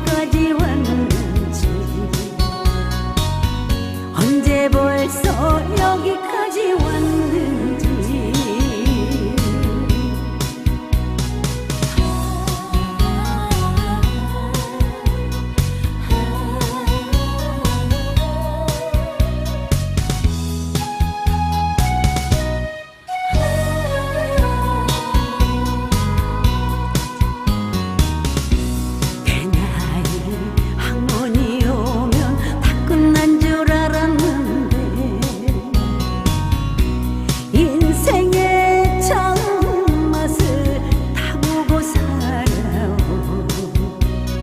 어디까지 왔는지. 언제 벌써 여기